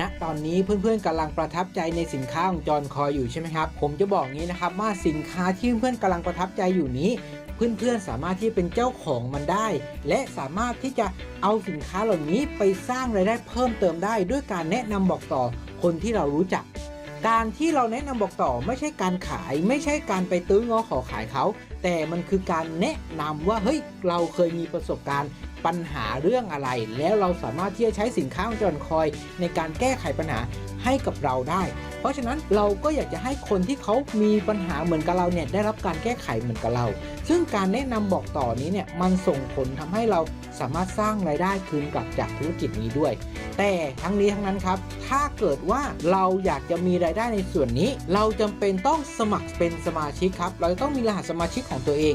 ณตอนนี้เพื่อนๆกำลังประทับใจในสินค้าของจอนคอยอยู่ใช่ไหมครับ ผมจะบอกงี้นะครับว่าสินค้าที่เพื่อนๆกำลังประทับใจอยู่นี้ เพื่อนๆสามารถที่เป็นเจ้าของมันได้ และสามารถที่จะเอาสินค้าเหล่านี้ไปสร้างรายได้เพิ่มเติมได้ ด้วยการแนะนำบอกต่อคนที่เรารู้จัก การที่เราแนะนำบอกต่อไม่ใช่การขาย ไม่ใช่การไปตื้องอขอขายเขา แต่มันคือการแนะนำว่าเฮ้ยเราเคยมีประสบการณ์ ปัญหาเรื่องอะไร แล้วเราสามารถที่จะใช้สินค้าของจอนคอยในการแก้ไขปัญหาให้กับเราได้ เพราะฉะนั้นเราก็อยากจะให้คนที่เขามีปัญหาเหมือนกับเราเนี่ยได้รับการแก้ไขเหมือนกับเรา ซึ่งการแนะนำบอกต่อนี้เนี่ยมันส่งผลทำให้เราสามารถสร้างรายได้คืนกลับจากธุรกิจนี้ด้วย แต่ทั้งนี้ทั้งนั้นครับ ถ้าเกิดว่าเราอยากจะมีรายได้ในส่วนนี้ เราจำเป็นต้องสมัครเป็นสมาชิกครับ เราจะต้องมีรหัสสมาชิกของตัวเอง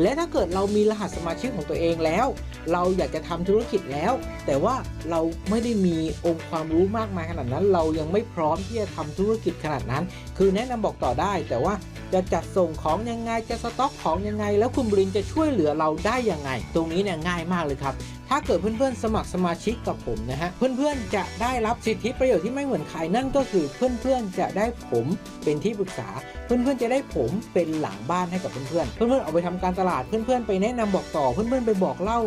และถ้าเกิดเรามีรหัสสมาชิกของตัวเองแล้ว เราอยากจะทำธุรกิจแล้ว แต่ว่าเราไม่ได้มีองค์ความรู้มากมายขนาดนั้น เรายังไม่พร้อมที่จะทำธุรกิจขนาดนั้น คือแนะนำบอกต่อได้ แต่ว่าจะจัดส่งของยังไงจะสต็อกของยังไง แล้วคุณบรินจะช่วยเหลือเราได้ยังไง ตรงนี้เนี่ยง่ายมากเลยครับ ถ้าเกิดเพื่อนๆสมัครสมาชิกกับผมนะฮะ เพื่อนๆจะได้รับสิทธิประโยชน์ที่ไม่เหมือนใครนั่นก็คือเพื่อนๆจะได้ผมเป็นที่ปรึกษา เพื่อนๆจะได้ผมเป็นหลังบ้านให้กับเพื่อนๆ เพื่อนๆเอาไปทำการตลาดเพื่อนๆไปแนะนำบอกต่อเพื่อนๆไปบอกเล่า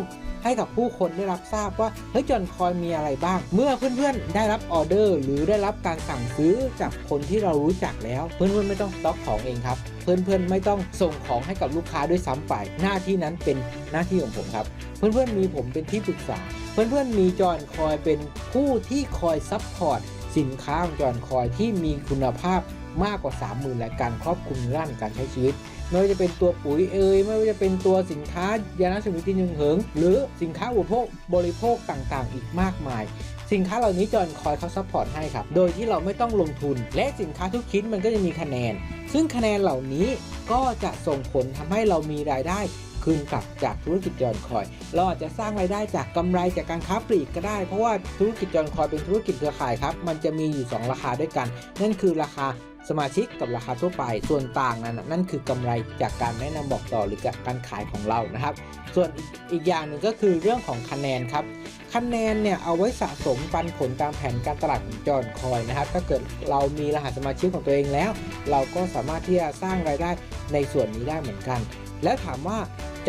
ให้กับผู้คนได้รับทราบว่าเฮ้ยจอนคอยมีอะไรบ้าง เมื่อเพื่อนๆ ได้รับออเดอร์ หรือได้รับการสั่งซื้อจากคนที่เรารู้จักแล้ว เพื่อนๆไม่ต้องสต็อกของเองครับ เพื่อนๆ ไม่ต้องส่งของให้กับลูกค้าด้วยซ้ำไป หน้าที่นั้นเป็นหน้าที่ของผมครับ เพื่อนๆ มีผมเป็นที่ปรึกษา เพื่อนๆ มีจอนคอยเป็นผู้ที่คอยซัพพอร์ตสินค้าของจอนคอยที่มีคุณภาพมากกว่า 30,000และการครอบคลุมด้านการใช้ชีวิตไม่ว่าจะเป็นตัวปุ๋ยเอ่ยไม่ว่าจะเป็นตัวสินค้ายานาสมุนตินยังเหิง หรือสินค้าอุปโภคบริโภคต่างๆ อีกมากมาย สินค้าเหล่านี้จอนคอยเขาซัพพอร์ตให้ครับ โดยที่เราไม่ต้องลงทุน และสินค้าทุกชิ้นมันก็จะมีคะแนน ซึ่งคะแนนเหล่านี้ก็จะส่งผลทำให้เรามีรายได้คืนกลับจากธุรกิจจอนคอย เราอาจจะสร้างรายได้จากกำไรจากการค้าปลีกก็ได้ เพราะว่าธุรกิจจอนคอยเป็นธุรกิจเครือข่ายครับ มันจะมีอยู่ 2 ราคาด้วยกัน นั่นคือราคาสมาชิกกับราคาทั่วไป ส่วนต่างนั้นนั่นคือกำไรจากการแนะนำบอกต่อหรือการขายของเรานะครับ ส่วนอีกอย่างหนึ่งก็คือเรื่องของคะแนนครับ คะแนนเนี่ยเอาไว้สะสมปันผลตามแผนการตลาดจอนคอยนะครับ ถ้าเกิดเรามีรหัสสมาชิกของตัวเองแล้ว เราก็สามารถที่จะสร้างรายได้ในส่วนนี้ได้เหมือนกัน แล้วถามว่า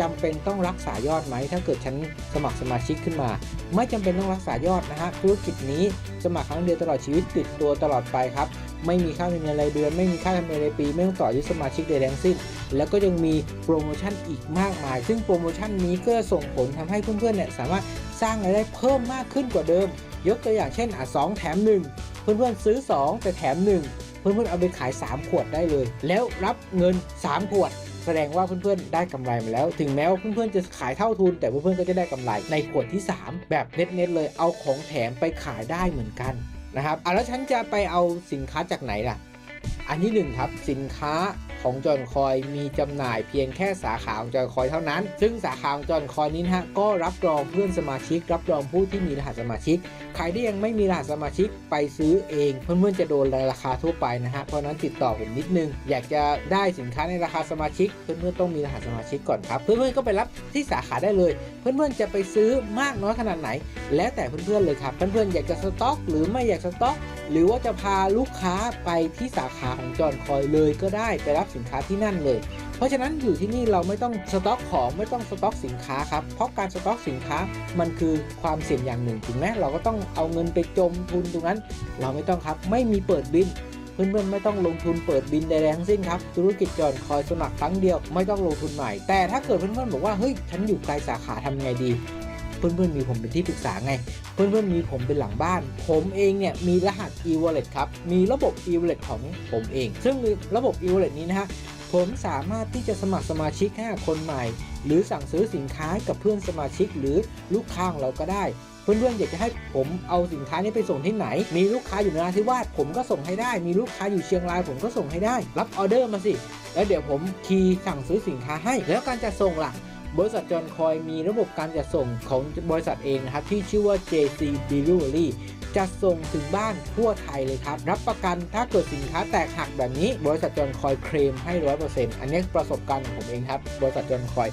จำเป็นต้องรักษายอดไหม ถ้าเกิดฉันสมัครสมาชิกขึ้นมา ไม่จำเป็นต้องรักษายอดนะฮะธุรกิจนี้สมัครครั้งเดียวตลอดชีวิตติดตัวตลอดไปครับ ไม่มีค่าธรรมเนียมรายเดือน ไม่มีค่าธรรมเนียมรายปี ไม่ต้องต่ออายุสมาชิกใดทั้งสิ้น แล้วก็ยังมีโปรโมชั่นอีกมากมาย ซึ่งโปรโมชั่นนี้ก็ส่งผลทำให้เพื่อนๆเนี่ยสามารถ สร้างรายได้เพิ่มมากขึ้นกว่าเดิม ยกตัวอย่างเช่นอะสองแถมหนึ่งเพื่อนๆซื้อ 2 แต่แถม 1 เพื่อนๆเอาไปขาย 3 ขวดได้เลย แล้วรับเงิน 3 ขวด แสดงว่าเพื่อนๆได้กำไรมาแล้ว ถึงแม้ว่าเพื่อนๆจะขายเท่าทุน แต่เพื่อนๆก็จะได้กำไรในขวดที่ 3 แบบเน็ตๆเลยเอาของแถมไปขายได้เหมือนกันนะครับอะแล้วฉันจะไปเอาสินค้าจากไหนล่ะ อันที่หนึ่งครับสินค้าของจอนคอยมีจำหน่ายเพียงแค่สาขาของจอนคอยเท่านั้น ซึ่งสาขาของจอนคอยนี้นะฮะก็รับรองเพื่อนสมาชิก รับรองผู้ที่มีรหัสสมาชิก ใครที่ยังไม่มีรหัสสมาชิกไปซื้อเอง เพื่อนๆจะโดนราคาทั่วไปนะฮะเพราะฉะนั้นติดต่อผมนิดนึง อยากจะได้สินค้าในราคาสมาชิก เพื่อนๆต้องมีรหัสสมาชิกก่อนครับ เพื่อนๆก็ไปรับที่สาขาได้เลย เพื่อนๆจะไปซื้อมากน้อยขนาดไหน แล้วแต่เพื่อนๆเลยครับเพื่อนๆอยากจะสต็อก หรือไม่อยากสต็อก หรือว่าจะพาลูกค้าไปที่สาขาของจอนคอยเลยก็ได้ไปรับสินค้าที่นั่นเลย เพราะฉะนั้นอยู่ที่นี่เราไม่ต้องสต็อกของไม่ต้องสต็อกสินค้าครับ เพราะการสต็อกสินค้ามันคือความเสี่ยงอย่างหนึ่งถึงแม้เราก็ต้องเอาเงินไปจมทุนตรงนั้น เราไม่ต้องครับไม่มีเปิดบินเพื่อนๆไม่ต้องลงทุนเปิดบินใดๆทั้งสิ้นครับ ธุรกิจจอนคอยสมัครครั้งเดียวไม่ต้องลงทุนใหม่ แต่ถ้าเกิดเพื่อนๆบอกว่าเฮ้ยฉันอยู่ไกลสาขาทำไงดี เพื่อนๆมีผมเป็นที่ปรึกษาไง เพื่อนๆมีผมเป็นหลังบ้าน ผมเองเนี่ยมีรหัส e-wallet ครับ มีระบบ e-wallet ของผมเอง ซึ่งระบบ e-wallet นี้นะฮะผมสามารถที่จะสมัครสมาชิกให้กับคนใหม่ หรือสั่งซื้อสินค้ากับเพื่อนสมาชิกหรือลูกค้าของเราก็ได้ เพื่อนๆอยากจะให้ผมเอาสินค้านี้ไปส่งที่ไหน มีลูกค้าอยู่นราธิวาสผมก็ส่งให้ได้ มีลูกค้าอยู่เชียงรายผมก็ส่งให้ได้ รับออเดอร์มาสิ แล้วเดี๋ยวผมคีย์สั่งซื้อสินค้าให้ แล้วการจะส่งล่ะ บริษัทจอนคอยมีระบบการจัดส่งของบริษัทเองนะครับ ที่ชื่อว่า JC Delivery จัดส่งถึงบ้านทั่วไทยเลยครับ รับประกันถ้าเกิดสินค้าแตกหักแบบนี้ บริษัทจอนคอยเคลมให้ร้อยเปอร์เซ็นต์อันนี้ประสบการณ์ของผมเองครับ บริษัทจอนคอย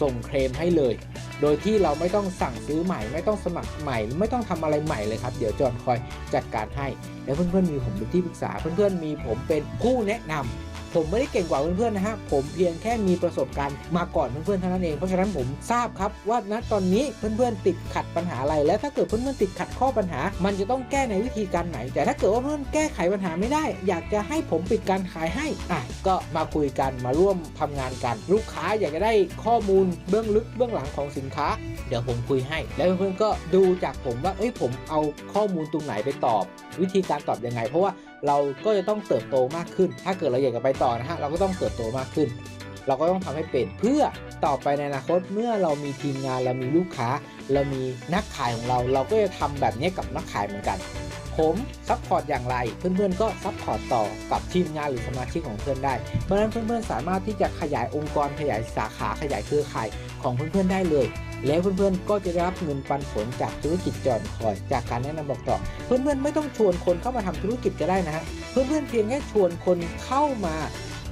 ส่งเคลมให้เลย โดยที่เราไม่ต้องสั่งซื้อใหม่ ไม่ต้องสมัครใหม่ ไม่ต้องทำอะไรใหม่เลยครับ เดี๋ยวจอนคอยจัดการให้ แล้วเพื่อนๆมีผมเป็นที่ปรึกษา เพื่อนๆมีผมเป็นผู้แนะนำ ผมไม่ได้เก่งกว่าเพื่อนๆนะฮะผมเพียงแค่มีประสบการณ์มาก่อนเพื่อนๆเท่านั้นเองเพราะฉะนั้นผมทราบครับว่าณตอนนี้เพื่อนๆติดขัดปัญหาอะไร และถ้าเกิดเพื่อนๆติดขัดข้อปัญหา มันจะต้องแก้ในวิธีการไหน แต่ถ้าเกิดว่าเพื่อนแก้ไขปัญหาไม่ได้ อยากจะให้ผมปิดการขายให้อะก็มาคุยกันมาร่วมทำงานกัน ลูกค้าอยากจะได้ข้อมูลเบื้องลึกเบื้องหลังของสินค้า เดี๋ยวผมคุยให้ แล้วเพื่อนๆก็ดูจากผมว่าเอ้ยผมเอาข้อมูลตรงไหนไปตอบ วิธีการตอบยังไง เพราะว่าเราก็จะต้องเติบโตมากขึ้น ถ้าเกิดเราอยากจะไปต่อนะฮะ เราก็ต้องเติบโตมากขึ้น เราก็ต้องทำให้เป็น เพื่อต่อไปในอนาคต เมื่อเรามีทีมงาน เรามีลูกค้า เรามีนักขายของเรา เราก็จะทำแบบนี้กับนักขายเหมือนกัน ผมซัพพอร์ตอย่างไร เพื่อนๆ ก็ซัพพอร์ตต่อกับทีมงานหรือสมาชิกของเพื่อนได้ เพราะฉะนั้นเพื่อนๆ สามารถที่จะขยายองค์กร ขยายสาขา ขยายเครือข่ายของเพื่อนๆ ได้เลย แล้วเพื่อนๆก็จะได้รับเงินปันผลจากธุรกิจจอนคอย จากการแนะนำบอกต่อ เพื่อนๆไม่ต้องชวนคนเข้ามาทำธุรกิจก็ได้นะฮะเพื่อนๆเพียงแค่ชวนคนเข้ามา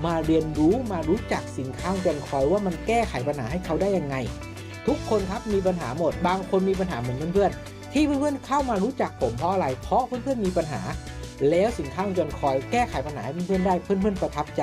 มาเรียนรู้มารู้จักสินค้าจอนคอยว่ามันแก้ไขปัญหาให้เขาได้ยังไง ทุกคนครับมีปัญหาหมด บางคนมีปัญหาเหมือนเพื่อนๆที่เพื่อนๆเข้ามารู้จักผมเพราะอะไร เพราะเพื่อนๆมีปัญหา แล้วสินค้าจอนคอยแก้ไขปัญหาให้เพื่อนๆได้เพื่อนๆประทับใจ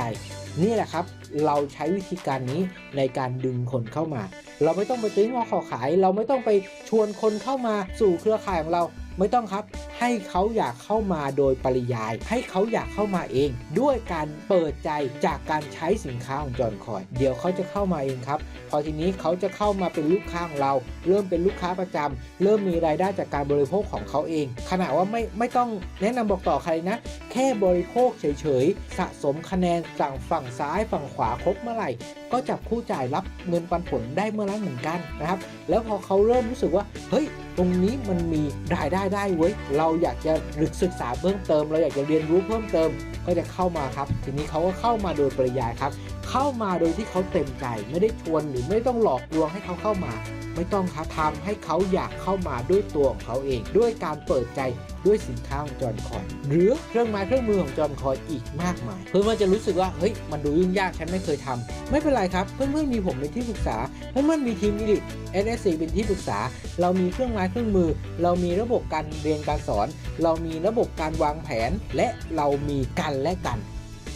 นี่แหละครับ เราใช้วิธีการนี้ในการดึงคนเข้ามา เราไม่ต้องไปตื้องอขอขาย เราไม่ต้องไปชวนคนเข้ามาสู่เครือข่ายของเรา ไม่ต้องครับ ให้เขาอยากเข้ามาโดยปริยาย ให้เขาอยากเข้ามาเอง ด้วยการเปิดใจจากการใช้สินค้าของจอนคอย เดี๋ยวเขาจะเข้ามาเองครับ พอทีนี้เขาจะเข้ามาเป็นลูกค้าของเรา เริ่มเป็นลูกค้าประจำเริ่มมีรายได้จากการบริโภคของเขาเอง ขณะว่าไม่ไม่ต้องแนะนำบอกต่อใครนะ แค่บริโภคเฉยๆสะสมคะแนนสั่งฝั่งซ้ายฝั่งขวาครบเมื่อไหร่ ก็จับคู่จ่ายรับเงินปันผลได้เมื่อนั้นเหมือนกันนะครับ แล้วพอเขาเริ่มรู้สึกว่าเฮ้ยตรงนี้มันมีรายได้ได้เว้ย เราอยากจะศึกษาเพิ่มเติม เราอยากจะเรียนรู้เพิ่มเติม ก็จะเข้ามาครับ ทีนี้เขาก็เข้ามาโดยปริยายครับ เข้ามาโดยที่เขาเต็มใจ ไม่ได้ชวนหรือไม่ต้องหลอกลวงให้เขาเข้ามา ไม่ต้องครับทำให้เขาอยากเข้ามาด้วยตัวของเขาเอง ด้วยการเปิดใจด้วยสินค้าของจอห์นคอยหรือเครื่องไม้เครื่องมือของจอห์นคอยอีกมากมาย เพื่อนๆจะรู้สึกว่าเฮ้ยมันดูยุ่งยากฉันไม่เคยทำไม่เป็นไรครับ เพื่อนๆมีผมเป็นที่ปรึกษาเพื่อนๆมีทีมอิลิท NSC เป็นที่ปรึกษา เรามีเครื่องไม้เครื่องมือ เรามีระบบการเรียนการสอน เรามีระบบการวางแผน และเรามีกันและกัน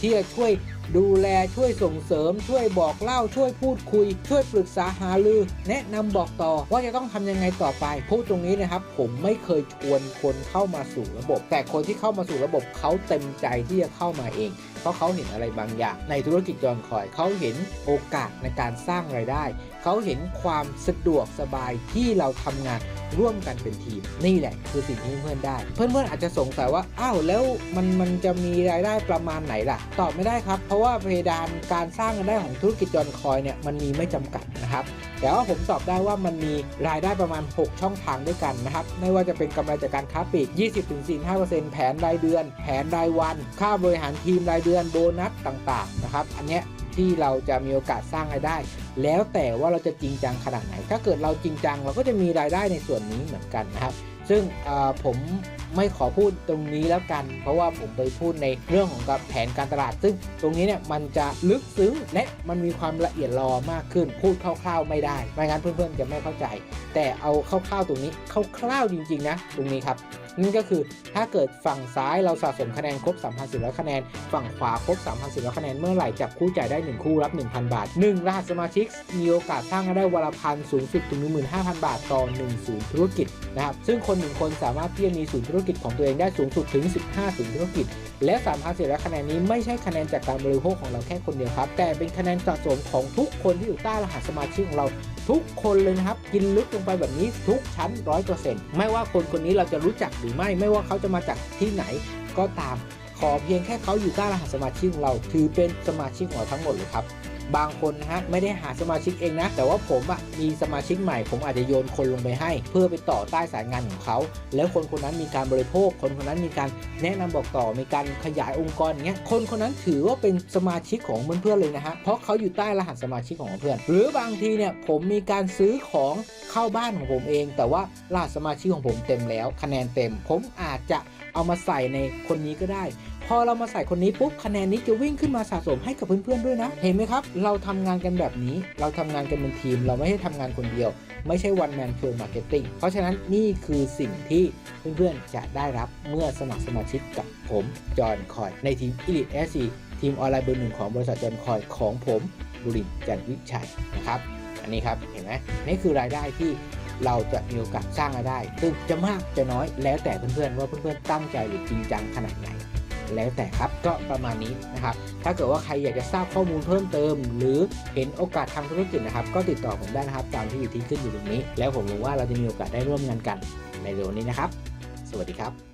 ที่จะช่วย ดูแลช่วยส่งเสริม ช่วยบอกเล่าช่วยพูดคุย ช่วยปรึกษาหารือ แนะนำบอกต่อว่าจะต้องทำยังไงต่อไปพูดตรงนี้นะครับ ผมไม่เคยชวนคนเข้ามาสู่ระบบ แต่คนที่เข้ามาสู่ระบบเขาเต็มใจที่จะเข้ามาเอง เพราะเขาเห็นอะไรบางอย่าง ในธุรกิจจอนคอยเขาเห็นโอกาสในการสร้างไรายได้ เขาเห็นความสะดวกสบายที่เราทำงานร่วมกันเป็นทีม นี่แหละคือสิ่งที่เพื่อนได้ เพื่อนๆอาจจะสงสัยว่าอ้าวแล้วมันมันจะมีรายได้ประมาณไหนล่ะ ตอบไม่ได้ครับ เพราะว่าเพดานการสร้างรายได้ของธุรกิจจอนคอยเนี่ยมันมีไม่จำกัดนะครับแต่ว่าผมตอบได้ว่ามันมีรายได้ประมาณ 6 ช่องทางด้วยกันนะครับ ไม่ว่าจะเป็นกำไรจากการค้าปลีก 20-45%แผนรายเดือน แผนรายวัน ค่าบริหารทีมรายเดือน โบนัสต่างๆ นะครับ อันเนี้ย ที่เราจะมีโอกาสสร้างรายได้ แล้วแต่ว่าเราจะจริงจังขนาดไหน ถ้าเกิดเราจริงจังเราก็จะมีรายได้ในส่วนนี้เหมือนกันนะครับ ซึ่งผมไม่ขอพูดตรงนี้แล้วกัน เพราะว่าผมไปพูดในเรื่องของกับแผนการตลาด ซึ่งตรงนี้เนี่ยมันจะลึกซึ้งและมันมีความละเอียดรอมากขึ้น พูดคร่าวๆไม่ได้ ไม่งั้นเพื่อนๆจะไม่เข้าใจ แต่เอาคร่าวๆตรงนี้คร่าวๆจริงๆนะตรงนี้ครับนั่นก็คือถ้าเกิดฝั่งซ้ายเราสะสมคะแนนครบ 3,400 คะแนน ฝั่งขวาครบ 3,400 คะแนน เมื่อไหร่จับคู่จ่ายได้ 1 คู่รับ 1,000 บาท 1 รหัสสมาชิก มีโอกาสสร้างได้วันละพันสูงสุดถึง 15,000 บาท ต่อ 1 ศูนย์ธุรกิจนะครับ ซึ่งคน 1 คนสามารถที่จะมีศูนย์ธุรรกิจของตัวเองได้สูงสุดถึง 15ศูนย์ธุรกิจ และ3,400คะแนนนี้ไม่ใช่คะแนนจากการบริโภคของเราแค่คนเดียวครับ แต่เป็นคะแนนสะสมของทุกคนที่อยู่ใต้รหัสสมาชิกของเราทุกคนเลยนะครับ กินลึกลงไปแบบนี้ทุกชั้น100%ไม่ว่าคนคนนี้เราจะรู้จักหรือไม่ ไม่ว่าเขาจะมาจากที่ไหนก็ตาม ขอเพียงแค่เขาอยู่ใต้รหัสสมาชิกของเรา ถือเป็นสมาชิกของเราทั้งหมดเลยครับ บางคนนะฮะไม่ได้หาสมาชิกเองนะ แต่ว่าผมอะมีสมาชิกใหม่ ผมอาจจะโยนคนลงไปให้ เพื่อไปต่อใต้สายงานของเขา แล้วคนคนนั้นมีการบริโภค คนคนนั้นมีการแนะนำบอกต่อมีการขยายองค์กรเงี้ยคนคนนั้นถือว่าเป็นสมาชิกของเพื่อนๆเลยนะฮะเพราะเขาอยู่ใต้รหัสสมาชิกของเพื่อน หรือบางทีเนี่ยผมมีการซื้อของเข้าบ้านของผมเอง แต่ว่ารหัสสมาชิกของผมเต็มแล้ว คะแนนเต็ม ผมอาจจะเอามาใส่ในคนนี้ก็ได้ พอเรามาใส่คนนี้ปุ๊บคะแนนนี้จะวิ่งขึ้นมาสะสมให้กับเพื่อนๆด้วยนะ เห็นไหมครับ เราทำงานกันแบบนี้ เราทำงานกันเป็นทีม เราไม่ใช่ทำงานคนเดียว ไม่ใช่ one man show marketing เพราะฉะนั้นนี่คือสิ่งที่เพื่อนๆจะได้รับเมื่อสมัครสมาชิกกับผมจอห์นคอยในทีม Elite sc ทีมออนไลน์เบอร์หนึ่งของบริษัทจอห์นคอยของผมบุรินทร์จันทวิชัยนะครับอันนี้ครับเห็นไหมนี่คือรายได้ที่เราจะมีโอกาสสร้างรายได้ ซึ่งจะมากจะน้อยแล้วแต่เพื่อนๆว่าเพื่อนๆตั้งใจหรือจริงจังขนาดไหน แล้วแต่ครับก็ประมาณนี้นะครับ ถ้าเกิดว่าใครอยากจะทราบข้อมูลเพิ่มเติม หรือเห็นโอกาสทางธุรกิจนะครับ ก็ติดต่อผมได้นะครับ ตามที่อยู่ที่ขึ้นอยู่ตรงนี้ แล้วผมหวังว่าเราจะมีโอกาสได้ร่วมงานกันในเร็วนี้นะครับ สวัสดีครับ